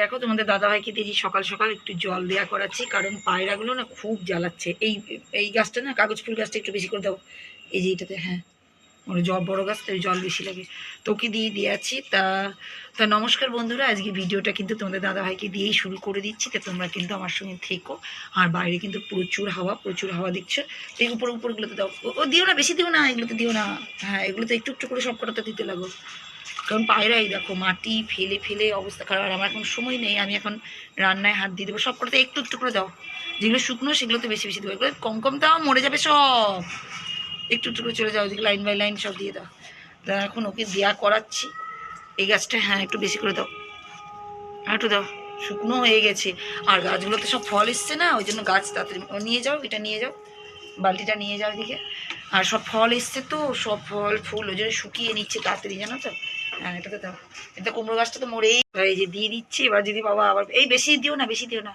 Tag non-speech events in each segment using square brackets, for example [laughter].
দেখো, তোমাদের দাদাভাইকে দিয়েছি সকাল সকাল একটু জল দেওয়া করাচ্ছি, কারণ পায়রাগুলো না খুব জ্বালাচ্ছে। এই এই গাছটা না, কাগজ ফুল গাছটা একটু বেশি করে দাও। এই যে এটাতে হ্যাঁ ওর জল বড়ো গাছ, তাই জল বেশি লাগে। তোকে দিয়ে দিয়েছি তা তা নমস্কার বন্ধুরা, আজকে ভিডিওটা কিন্তু তোমাদের দাদাভাইকে দিয়েই শুরু করে দিচ্ছি। তা তোমরা কিন্তু আমার সঙ্গে থেকো। আর বাইরে কিন্তু প্রচুর হাওয়া প্রচুর হাওয়া দিচ্ছে। এই উপর, উপরগুলোতে দাও। ও দিও না, বেশি দিও না, এগুলোতে দিও না। হ্যাঁ এগুলোতে একটু একটু করে সব কটাতে দিতে লাগো। কারণ পায়রাই দেখো, মাটি ফেলে ফেলে অবস্থা খারাপ। আর আমার এখন সময় নেই, আমি এখন রান্নায় হাত দিয়ে দেবো। সব কটাতে একটু একটু করে দাও। যেগুলো শুকনো, সেগুলো তো বেশি বেশি দেবো। এগুলো কম কম দাও, মরে যাবে সব। একটু একটু করে চলে যাও, ওদিকে লাইন বাই লাইন সব দিয়ে দাও। তা এখন ওকে দেয়া করাচ্ছি। এই গাছটা হ্যাঁ একটু বেশি করে দাও। একটু দাও, শুকনো হয়ে গেছে। আর গাছগুলোতে সব ফল এসছে না? ওই জন্য গাছ তাড়াতাড়ি নিয়ে যাও, এটা নিয়ে যাও। বালতিটা নিয়ে যাও এদিকে। আর সব ফল এসছে তো, সব ফল, ফুল, ওই জন্য শুকিয়ে নিচ্ছে তাড়াতাড়ি, জানো তো? হ্যাঁ এটাতে দাও। এটা কুমড়ো গাছটা তো মরেই এই যে দিয়ে দিচ্ছি এবার যদি বাবা আবার এই বেশি দিও না বেশি দিও না।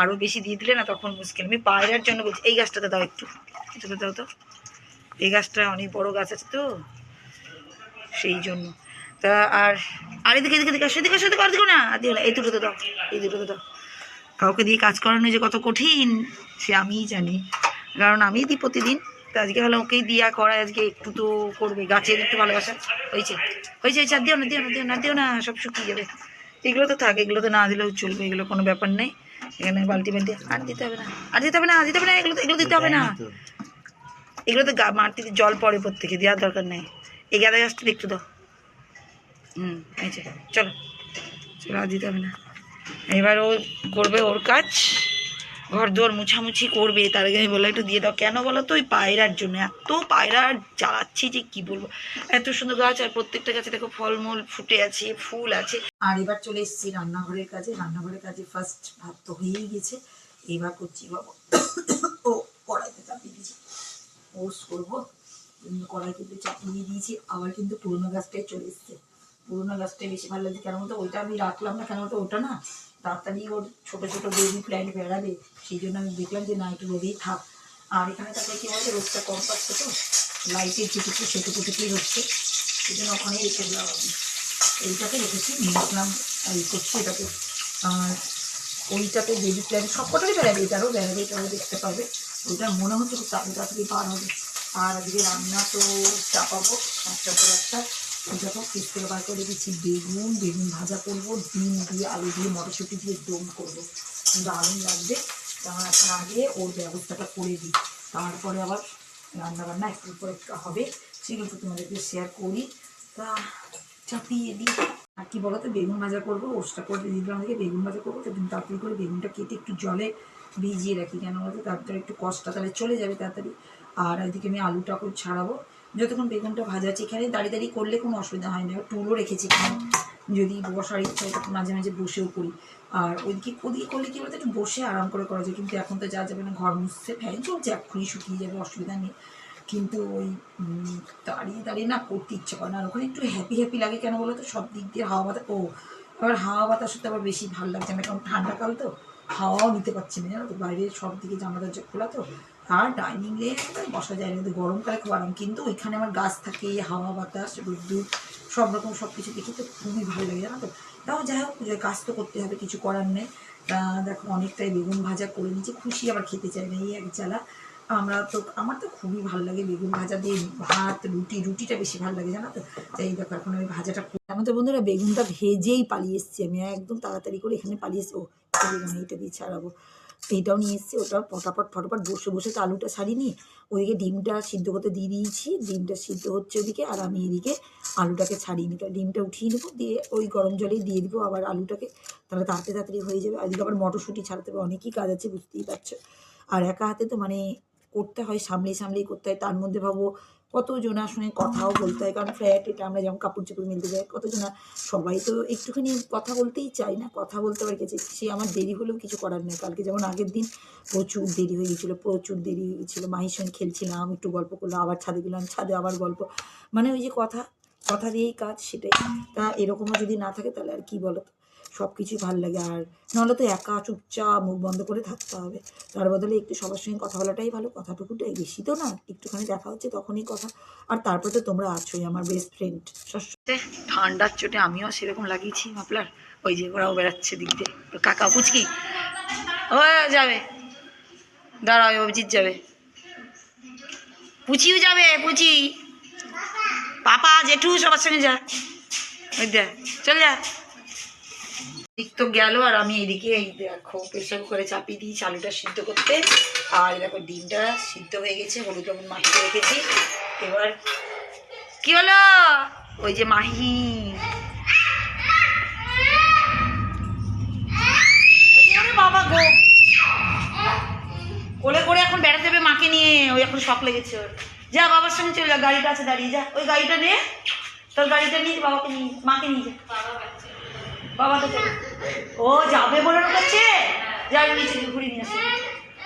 আরও বেশি দিয়ে দিলে না তখন মুশকিল। আমি পায়রার জন্য বলছি এই গাছটাতে দাও একটু। এটাতে দাও তো। এই গাছটা অনেক বড় গাছ আছে তো সেই জন্য। তা আর আর এদিকে এদিকে এদিকে আসো, এদিকে আর দিও না। দিও না। এই দুটোতে দাও এই দুটোতে দাও। কাউকে দিয়ে কাজ করানো যে কত কঠিন সে আমিই জানি। কারণ আমি দিই প্রতিদিন। তো আজকে হলো ওকেই দিয়া করা আজকে একটু তো করবে গাছের একটু ভালোবাসা। হয়েছে হয়েছে হয়েছে আর দিও না দিও না দিও না দিও না সব শুকিয়ে যাবে। এগুলো তো থাকে এগুলো তো না দিলেও চলবে এগুলো কোনো ব্যাপার নেই। এখানে বালতি বালতি আর দিতে হবে না আর দিতে হবে না দিতে হবে না এগুলো তো- এগুলো দিতে হবে না। এগুলো তো মাটিতে জল পড়ে প্রত্যেকে দেওয়ার দরকার নেই। এই গাঁদা গাছটা একটু দাও। হুম এই চলো। চলো আর দিতে হবে না। এবার ও করবে ওর কাজ। ঘর দুয়ার মুছামুছি করবে, তার আগে আমি একটু দিয়ে দাও। কেন বলো তো, ওই পায়রার জন্য, এত পায়রা জ্বালাচ্ছি যে কি বলব? এত সুন্দর গাছ, আর প্রত্যেকটা গাছে দেখো ফলমূল ফুটে আছে, ফুল আছে। আর এবার চলে এসেছি রান্নাঘরের কাজে। রান্নাঘরের কাজে ফার্স্ট ভাত তো হয়েই গেছে। এবার করছি বাবা। ও, কড়াইতে চাপিয়ে দিয়েছি। পোস্ট করব। কড়াই কিন্তু চাপিয়ে দিয়েছি। আবার কিন্তু পুরোনো গাছটাই চলে এসছে। পুরোনো গাছটাই বেশি ভালো লাগছে। কেন বলতো, ওইটা আমি রাখলাম না। কেন বলতো, ওটা না তাড়াতাড়ি ওর ছোটো ছোটো বেবি প্ল্যান্ট বেড়াবে, সেই জন্য আমি দেখলাম যে, না, একটু রোদেই থাক। আর এখানে তারপরে কি বলতো রোদটা কম পাচ্ছে তো লাইটের যেটুকু সেটুকু থেকেই হচ্ছে সেই জন্য ওখানে রেখে দিলাম আমি এইটাকে রেখেছি, নিয়ে আসলাম, এই করছি এটাকে। আর ওইটাতে বেবি প্ল্যান্ট সব কটারই বেড়াবে এটারও বেড়াবে এটারও দেখতে পাবে। ওইটা মনে হচ্ছে খুব তাড়াতাড়ি পার হবে। আর আজকে রান্না তো চাপাবো, একটা পর একটা। ফ্রিজ থেকে বার করে দিচ্ছি। বেগুন বেগুন ভাজা করব, ডিম দিয়ে, আলু দিয়ে, মটরশুঁটি দিয়ে দম করব। দারুণ লাগবে। তার আগে ওর ব্যবস্থাটা করে দিই। তারপরে আবার রান্না বান্না একটু পর একটু হবে। সেগুলো তো তোমাদেরকে শেয়ার করি। তা চাপিয়ে দিই। আর কি বলতো, বেগুন ভাজা করব, ওষটা করে দিলাম আমাকে বেগুন ভাজা করব, তো তুমি তাড়াতাড়ি করে বেগুনটা কেটে একটু জলে ভিজিয়ে রাখি। কেন বলতো, তাড়াতাড়ি একটু কষ্টটা তাহলে চলে যাবে তাড়াতাড়ি। আর এদিকে আমি আলুটা করে ছাড়াবো। যতক্ষণ বেগুনটা ভাজা আছে, এখানে দাঁড়িয়ে দাঁড়িয়ে করলে কোনো অসুবিধা হয় না। টুলও রেখেছি এখানে। যদি বসার ইচ্ছা হয় তখন মাঝে মাঝে বসেও করি। আর ওইদিকে, ওদিকে করলে কি বলতো, একটু বসে আরাম করে করা যায়। কিন্তু এখন তো যা যাবে না, ঘর মুছছে, ফ্যান চলছে, এক্ষুনি শুকিয়ে যাবে, অসুবিধা নেই। কিন্তু ওই দাঁড়িয়ে দাঁড়িয়ে না করতে ইচ্ছে করে না। আর ওখানে একটু হ্যাপি হ্যাপি লাগে কেন বলো তো? সব দিক দিয়ে হাওয়া বাতাস, ও আবার হাওয়া বাতাস তো আবার বেশি ভালো লাগছে না। কারণ ঠান্ডাকাল তো, হাওয়াও নিতে পারছি না জানো তো? বাইরে সব দিকে জামা দরজা খোলা তো। আর ডাইনিং এ বসা যায় না গরমকালে খুব আরাম। কিন্তু ওইখানে আমার গাছ থাকে, হাওয়া বাতাস, রোদ্দুর, সব রকম সব কিছু দেখি তো খুবই ভালো লাগে, জানো তো? তাও যাই হোক, যে কাজ তো করতে হবে, কিছু করার নেই। তা দেখো, অনেকটাই বেগুন ভাজা করে নিয়েছি, খুশি আবার খেতে চাই না, এই এক জ্বালা। আমরা তো, আমার তো খুবই ভালো লাগে বেগুন ভাজা দিয়ে ভাত, রুটি, রুটিটা বেশি ভালো লাগে, জানো তো? তাই এই দেখো এখন আমি ভাজাটা করি। আমাদের বন্ধুরা বেগুনটা ভেজেই পালিয়ে এসেছি, আমি একদম তাড়াতাড়ি করে এখানে পালিয়ে এসেছি। ও বেগুন, এইটা দিয়ে ছাড়াবো। এইটাও নিয়ে এসেছি ওটাও ফটাফট ফটাফট বসে বসে তো আলুটা নিয়ে ওইদিকে ডিমটা সিদ্ধ করতে দিয়ে দিয়েছি, ডিমটা সিদ্ধ হচ্ছে ওদিকে, আর আমি এদিকে আলুটাকে ছাড়িয়ে নিতে ডিমটা উঠিয়ে নেব, দিয়ে ওই গরম জলেই দিয়ে দিব, আবার আলুটাকে তাহলে তাড়াতাড়ি তাড়াতাড়ি হয়ে যাবে। এদিকে আবার মটরশুঁটি ছাড়াতে হবে, অনেকই কাজ আছে, বুঝতেই পারছ। আর একা হাতে তো মানে করতে হয়, সামলেই সামলেই করতে হয়, তার মধ্যে ভাবো কত জনার সঙ্গে কথাও বলতে হয়? কারণ ফ্ল্যাট, এটা আমরা যেমন কাপড় চোপড় মিলতে যাই কত জনা সবাই তো একটুখানি কথা বলতেই চায় না, কথা বলতে পারে গেছে। সে আমার দেরি হলেও কিছু করার নেই। কালকে যেমন আগের দিন প্রচুর দেরি হয়ে গেছিল, প্রচুর দেরি হয়ে গেছিল মাহির সঙ্গে খেলছিলাম, একটু গল্প করলাম, আবার ছাদে গেলাম, ছাদে আবার গল্প। মানে ওই যে কথা কথা দিয়েই কাজ সেটাই। তা এরকমও যদি না থাকে তাহলে আর কি বলো সব কিছুই ভালো লাগে। আর নাহলে তো একা চুপচাপ মুখ বন্ধ করে থাকতে হবে। তার বদলে একটু সবার সঙ্গে কথা বলাটাই ভালো। কথাটুকুটাই বেশি তো না, একটুখানি দেখা হচ্ছে তখনই কথা। আর তারপরে তো তোমরা আছোই আমার বেস্ট ফ্রেন্ড ঠান্ডার চোটে আমিও সেরকম লাগিয়েছি মাফলার। ওই যে ওরাও বেড়াচ্ছে দিক দিয়ে। কাকা, পুচকি? ও, যাবে। দাঁড়াও অভিজিৎ যাবে। পুচিও যাবে, পুচি। পাপা, জেঠু, সবার সঙ্গে যা। ওই দেখ, চল যা। তো গেল আর আমি এদিকে এই দেখো প্রেশার কুকারে চাপিয়ে দিয়েছি, আলুটা সিদ্ধ করতে। আর দেখো ডিমটা সিদ্ধ হয়ে গেছে, হলুদ লবণ মাখিয়ে রেখেছি। এবার কি হলো? ওই যে মাহি। বাবা গো। কোলে করে এখন বেড়াতে যাবে মাকে নিয়ে, ওই এখন শখ লেগেছে ওর। যা বাবার সঙ্গে চলে যা, গাড়িটা আছে, দাঁড়িয়ে যা। ওই গাড়িটা নে, তোর গাড়িটা নিয়ে বাবাকে নিয়ে মাকে নিয়ে যা। বাবা তো ও যাবে বলে করছে? যাই নিচে ঘুরিয়ে নিয়ে আসে।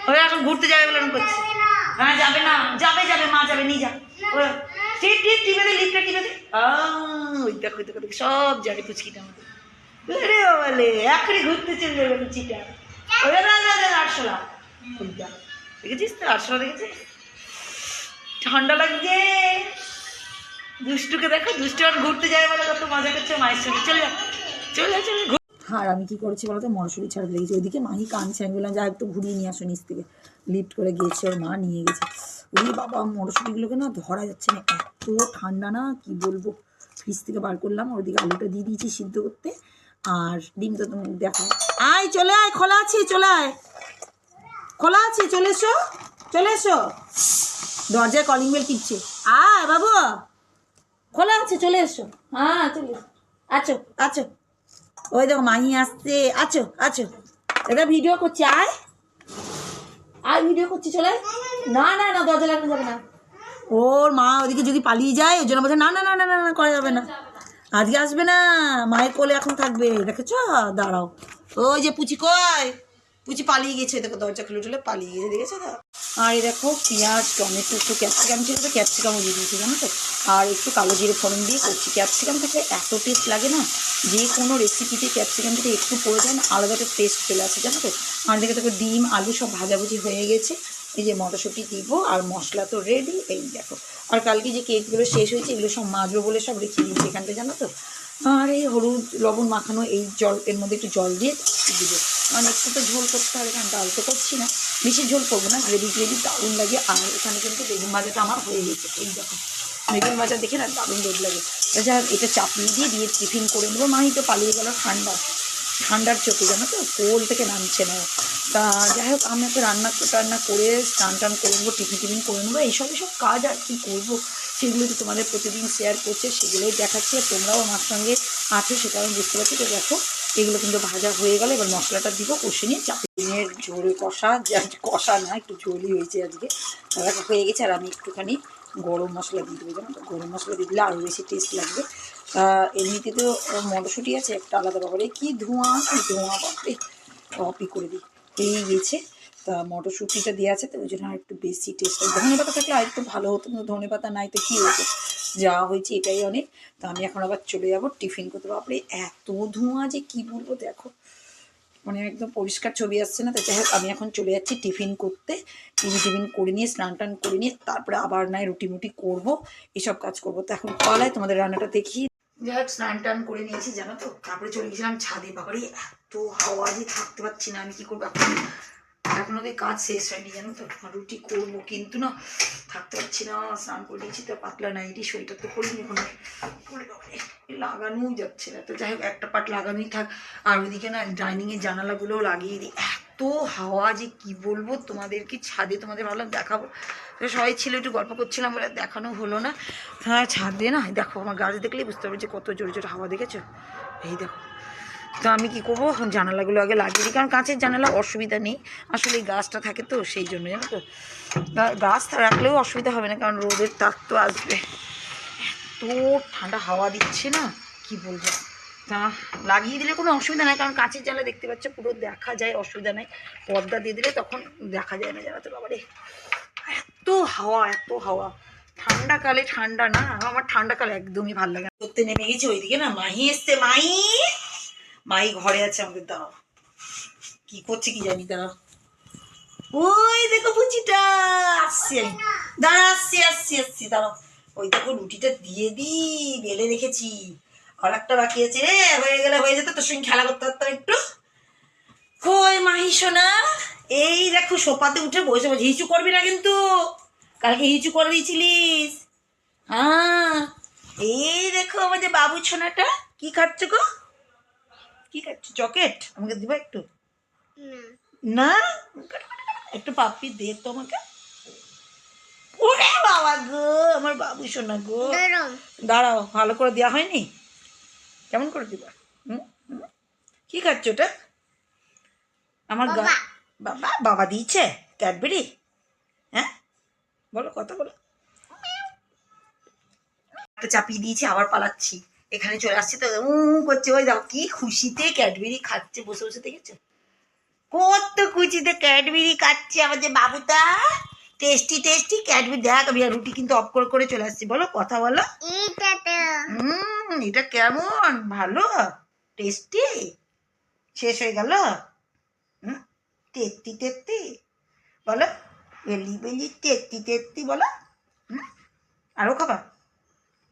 ও এখন ঘুরতে যাবে বলে করছে। হ্যাঁ যাবে না। যাবে যাবে, মা যাবে, নিয়ে যা। ও টিপে দে লিফটে টিপে দে। ওই দেখো দেখো সব জানে আমাদের। আরে বাবালে এখনই ঘুরতে চলে যাবে না না না ওইটা দেখেছিস তো আটশোলা দেখেছিস? ঠান্ডা লাগছে দুষ্টুকে দেখো, দুষ্টু আর ঘুরতে যায় বলে কত মজা করছে মায়ের সঙ্গে। চলে যা, চলে চলে। আর আমি কি করেছি বলতো? মরশুরি ছাড়তে লেগেছি। ওইদিকে মাহি কাঁদছে আমি বললাম যা একটু ঘুরিয়ে নিয়ে আসো নিচ থেকে। লিফট করে গিয়েছে, ওর মা নিয়ে গেছে। ওই বাবা, মরশুরিগুলোকে না ধরা যাচ্ছে না। এত ঠান্ডা না, কি বলব? ফ্রিজ থেকে বার করলাম ওদিকে আলুটা দিয়ে দিয়েছি সিদ্ধ করতে। আর ডিম তো তুমি দেখো আয়, চলে আয়, খোলা আছে, চলে আয়। খোলা আছে, চলে এসো চলে এসো। দরজায় কলিং বেল টিপছে। আয় বাবু, খোলা আছে, চলে এসো। হ্যাঁ চলে আছো আছো। ওই দেখো মাহি আসছে। আছো আছো। এটা ভিডিও করছি, আয়। আর ভিডিও করছি, চলে। না না না, দরজা লাগানো যাবে না। ওর মা ওদিকে যদি পালিয়ে যায়, ওই জন্য বলছে, না না না না না না, করা যাবে না। আজকে আসবে না, মায়ের কোলে এখন থাকবে। দেখেছ? দাঁড়াও। ওই যে পুচি কয় পুচি পালিয়ে গেছে, দেখো দরজা খুলে টুলে পালিয়ে গেছে, দেখেছ তো? আর দেখো পেঁয়াজ, টমেটো, একটু ক্যাপসিকাম ছিল তো ক্যাপসিকামও দিয়ে দিয়েছি, জানো তো? আর একটু কালো জিরে ফোড়ন দিয়ে করছি। ক্যাপসিকাম থাকলে এত টেস্ট লাগে না? যে কোনো রেসিপিতে ক্যাপসিকাম যদি একটু পড়ে যায়, না, আলাদা একটা টেস্ট চলে আসে, জানো তো? আর দেখে, দেখো, ডিম, আলু সব ভাজাভুজি হয়ে গেছে। এই যে মটরশুঁটি দিব, আর মশলা তো রেডি এই দেখো। আর কালকে যে কেকগুলো শেষ হয়েছে, এগুলো সব মাজবো বলে সব রেখে দিয়েছি এখানটা, জানো তো? আর এই হলুদ, লবণ মাখানো এই জল, এর মধ্যে একটু জল দিয়ে দিব। কারণ একটু তো ঝোল করতে হবে কারণ ডাল তো করছি না। বেশি ঝোল করব না গ্রেভি গ্রেভি দারুণ লাগে আর এখানে কিন্তু বেগুন ভাজাটা আমার হয়ে গেছে। এই দেখো বেগুন ভাজা দেখে না দারুণ রোদ লাগে। হোক, এটা চাপিয়ে দিয়ে দিয়ে টিফিন করে নেব মাই তো পালিয়ে গেল ঠান্ডা। ঠান্ডার চোখে জানো তো কোল থেকে নামছে না। তা যাই হোক আমি একটা রান্না টান্না করে স্নান টান করে নেব টিফিন টিফিন করে নেব এইসব এইসব কাজ আর কী করব সেগুলো তো তোমাদের প্রতিদিন শেয়ার করছে সেগুলোই দেখাচ্ছে তোমরাও আমার সঙ্গে আছো সেটা আমি বুঝতে পারছি। তো দেখো এগুলো কিন্তু ভাজা হয়ে গেলে, এবার মশলাটা দিব কষে নিয়ে চাপিনের ঝোলে কষা কষা না, একটু ঝোলই হয়েছে আজকে। দেখো হয়ে গেছে আর আমি একটুখানি গরম মশলা দিয়ে দেবো তো? গরম মশলা দিয়ে দিলে আরও বেশি টেস্ট লাগবে। এমনিতে তো মটরশুঁটি আছে, একটা আলাদা ব্যাপারে। কি ধোঁয়া ধোঁয়া, বাপরে! অপই করে দিই। হয়েই গেছে। তা মটরশুঁটিটা দেওয়া আছে, তো ওই জন্য আর একটু বেশি টেস্ট ধনে পাতা থাকলে আর একটু ভালো হতো ধনে পাতা নাই তো কী হতো? যা হয়েছে এটাই অনেক। তো আমি এখন আবার চলে যাব টিফিন করতে। বাপরে, এত ধোঁয়া যে কি বলব, দেখো। মানে একদম পরিষ্কার ছবি আসছে না। তো যাই হোক, আমি এখন চলে যাচ্ছি টিফিন করতে। টিফিন টিফিন করে নিয়ে, স্নান টান করে নিয়ে, তারপরে আবার নয় রুটি মুটি করব, এসব কাজ করব। তো এখন পালায় তোমাদের রান্নাটা দেখি। যাই হোক, স্নান টান করে নিয়েছি, জানো তো। তারপরে চলে গেছিলাম ছাদে। বাবারে, এত হাওয়া যে থাকতে পারছি না। আমি কি করব এখন? এখনও তো কাজ শেষ হয়নি, জানো তো? রুটি করব, কিন্তু না, থাকতে পারছি না, স্নান করে নিয়েছি, তো পাতলা নাইটি শরীরটা তো করিনি এখন। লাগানোই যাচ্ছে না। তো যাই হোক, একটা পাট লাগানোই থাক। আর ওইদিকে না ডাইনিংয়ের জানালাগুলোও লাগিয়ে দিই এত হাওয়া যে কি বলব তোমাদেরকে, ছাদে তোমাদের ভালো দেখাবো। সবাই ছিল, একটু গল্প করছিলাম বলে দেখানো হলো না। হ্যাঁ ছাদে না, দেখো আমার গাছ দেখলেই বুঝতে পারবে যে কত জোরে জোরে হাওয়া দেখেছ। এই দেখো। তো আমি কি করব? জানালাগুলো আগে লাগিয়ে দিই, কারণ কাঁচের জানালা অসুবিধা নেই। আসলে এই গাছটা থাকে তো, সেই জন্য জানো তো। গাছ রাখলেও অসুবিধা হবে না, কারণ রোদের তাপ তো আসবে। এত ঠান্ডা হাওয়া দিচ্ছে না, কি বলব? তা লাগিয়ে দিলে কোনো অসুবিধা নাই, কারণ কাঁচের জানলা দেখতে পাচ্ছ, পুরো দেখা যায়, অসুবিধা নাই। পর্দা দিয়ে দিলে তখন দেখা যায় না জানো তো, বাবারে। এত হাওয়া এত হাওয়া। ঠান্ডাকালে ঠান্ডা না, আমার ঠান্ডাকালে একদমই ভালো লাগে। করতে নেমে গেছি, ওইদিকে না মাহি এসছে মাই মাই ঘরে আছে, আমাদের দাঁড়াও। কি করছে কি জানি, দাঁড়াও। ওই দেখো পুচিটা, আসছি আমি। দাঁড়া, আসছি আসছি আসছি, দাঁড়াও। ওই দেখো রুটিটা দিয়ে দিই, বেলে রেখেছি। আর একটা বাকি আছে রে, হয়ে গেলে হয়ে যেত, তোর সঙ্গে খেলা করতে পারতাম একটু। কই মাহি সোনা, এই দেখো সোফাতে উঠে বসে বসে, হিচু করবি না কিন্তু। কালকে হিচু করে দিয়েছিলিস। হ্যাঁ এই দেখো আমাদের বাবু সোনাটা, কি খাচ্ছ গো? কি খাচ্ছ চকেট? আমাকে দিবা একটু? না। একটু পাপ্পি দে তো আমাকে। ওরে বাবা গো আমার বাবু সোনা গো। দাঁড়াও। ভালো করে দেওয়া হয়নি? কেমন করে দিবা? কি খাচ্ছ ওটা? আমার গা বাবা। বাবা দিয়েছে? ক্যাডবেরি? হ্যাঁ? বলো কথা বলো। একটা চাপিয়ে দিয়েছি আবার পালাচ্ছি। এখানে চলে আসছি তো উ করছে ওই দাও কি খুশিতে ক্যাডবেরি খাচ্ছে বসে বসে দেখেছ? কত খুশিতে ক্যাডবেরি খাচ্ছে আমার যে বাবুটা টেস্টি টেস্টি ক্যাডবেরি। দেখ আমি রুটি কিন্তু অফ করে করে চলে আসছি বলো কথা বলো। হুম এটা কেমন? ভালো? টেস্টি শেষ হয়ে গেল? হুম তেত্তি তেত্তি বলো বেলি বেলি তেত্তি তেত্তি বলো। হুম আরও খাবা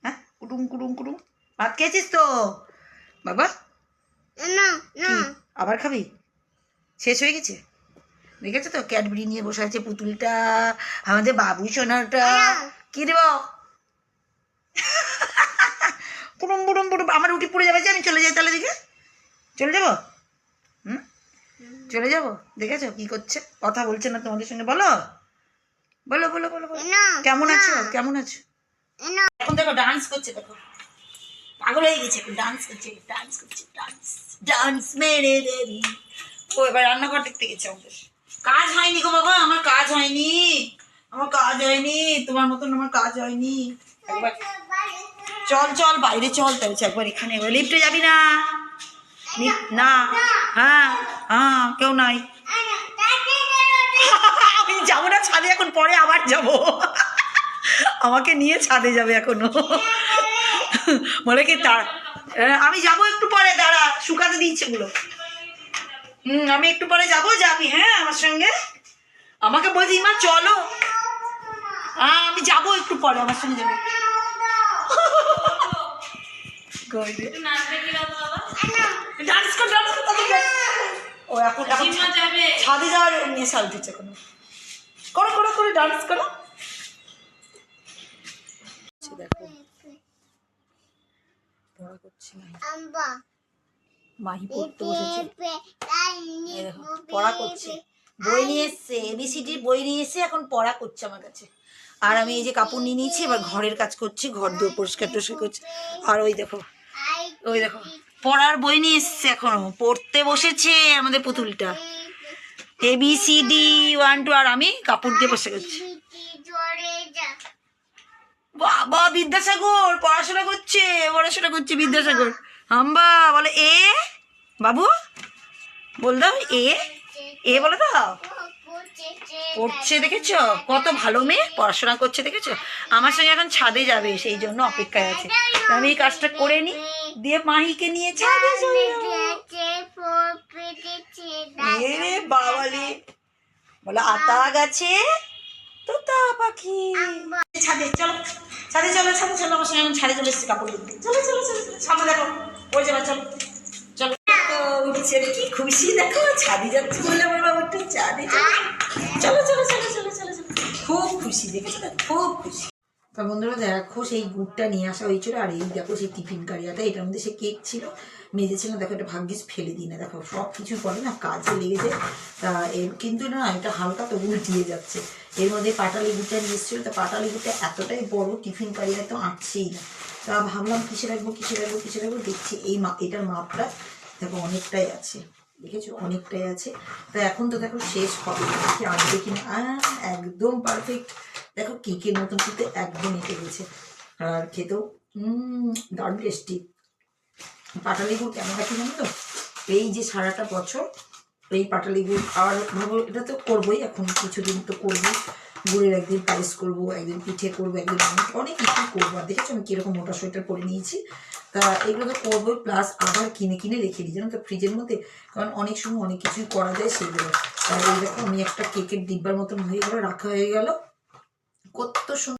হ্যাঁ কুটুম কুটুম কুটুম। ভাত খেয়েছিস তো? বাবা কি? আবার খাবি? শেষ হয়ে গেছে? দেখেছ তো ক্যাডবেরি নিয়ে বসে আছে পুতুলটা আমাদের বাবু সোনাটা। কি দেব? পুরুম পুরুম পুরুম আমার রুটি পড়ে যাবে যে আমি চলে যাই তাহলে দিকে চলে যাব? হুম? চলে যাব? দেখেছ কি করছে? কথা বলছে না তোমাদের সঙ্গে বলো? বলো বলো বলো বলো। কেমন আছো? কেমন আছো? এখন দেখো ডান্স করছে দেখো। পাগল হয়ে গেছে ডান্স করছে ডান্স করছে ডান্স ডান্স মেরে দেবি। ও, এবার রান্নাঘর দেখতে গেছে আমাদের কাজ হয়নি গো বাবা, আমার কাজ হয়নি। আমার কাজ হয়নি, তোমার মতন আমার কাজ হয়নি। একবার চল চল, বাইরে চল তাহলে একবার এখানে একবার লিফটে যাবি না। না হ্যাঁ হ্যাঁ কেউ নাই। আমি যাব না, ছাদে এখন, পরে আবার যাব। আমাকে নিয়ে ছাদে যাবে এখনও। [laughs] বলে কি তার? আমি যাব একটু পরে দাঁড়া শুকাতে দিচ্ছে গুলো। হুম আমি একটু পরে যাব যাবি হ্যাঁ আমার সঙ্গে। আমাকে বলছি মা চলো। হ্যাঁ আমি যাব একটু পরে আমার সঙ্গে যাবে। ডান্স কর ডান্স ও এখন ছাদে যাওয়ার নেশা উঠেছে কোনো। করো করো করে ডান্স করো। দেখো পড়া করছি মাহি। পড়তে বসেছে। পড়া করছে। বই নিয়ে এসছে এবিসিডির বই নিয়ে এসে এখন পড়া করছে আমার কাছে। আর আমি এই যে কাপড় নিয়ে নিয়েছি এবার ঘরের কাজ করছি ঘর দিয়ে পরিষ্কার টরিষ্কার করছি। আর ওই দেখো ওই দেখো পড়ার বই নিয়ে এসছে এখনও। পড়তে বসেছে আমাদের পুতুলটা। A B C D one two আর আমি কাপড় দিয়ে বসে করছি বাবা বিদ্যাসাগর পড়াশোনা করছে পড়াশোনা করছে বিদ্যাসাগর। হাম্বা বলে এ? বাবু বল দাও এ? এ বলে দাও। পড়ছে দেখেছ? কত ভালো মেয়ে পড়াশোনা করছে দেখেছ? আমার সঙ্গে এখন ছাদে যাবে সেই জন্য অপেক্ষায় আছে। আমি এই কাজটা করে নি দিয়ে মাহিকে নিয়ে ছাদে। এরে বলে আতা গাছে তোতা পাখি। ছাদে, চলো। ছাদে চলো ছাদে চলো, আমার সঙ্গে ছাদে চলে এসেছি কাপড় চলো চলো চলো সামনে দেখো। ওই যাবে চলো। চলো উঠছে কি খুশি, দেখো, ছাদে যাচ্ছে বলে আমার বাবুটা ছাদে চলো। চলো চলো চলো চলো চলো চলো। খুব খুশি, দেখেছ খুব খুশি। তা বন্ধুরা দেখো সেই গুড়টা নিয়ে আসা হয়েছিল, আর এই দেখো সেই টিফিন কারিয়াটা, এটার মধ্যে সে কেক ছিল। মেজেছিল দেখো এটা ভাগ্যিস ফেলে দিই না, দেখো সব কিছু করে না কাজে লেগেছে। তা এর কিন্তু না, এটা হালকা তো উল্টিয়ে যাচ্ছে। এর মধ্যে পাটালি গুড়টা নিয়ে এসেছিল, তা পাটালি গুড়টা এতটাই বড়, টিফিন কারিয়া তো আঁটছেই না। তা ভাবলাম কিসে রাখব কিসে রাখব কিসে রাখব, দেখছি এই মা, এটার মাপটা দেখো অনেকটাই আছে। দেখেছ? অনেকটাই আছে। তা এখন তো দেখো শেষ হবে। আনবে কিনা একদম পারফেক্ট দেখো কেকের মতন কিন্তু একদম এঁকে গেছে। আর খেতেও দারুণ টেস্টি পাটালি গুড় কেন রাখি জানো? তো এই যে সারাটা বছর এই পাটালি গুড় আর ভাবো, এটা তো করবোই এখন, কিছুদিন তো করব। গুড়ের একদিন পায়েস করব, একদিন পিঠে করব, একদিন অনেক কিছু করব। আর দেখেছ আমি কীরকম মোটা সোয়েটার পরে নিয়েছি? তা এগুলো তো করব প্লাস আবার কিনে কিনে রেখে দিই। জানো তো ফ্রিজের মধ্যে, কারণ অনেক সময় অনেক কিছুই করা যায় সেগুলো। আর এই দেখো, আমি একটা কেকের ডিব্বার মতন হয়ে গেলো, রাখা হয়ে গেল। কত সুন্দর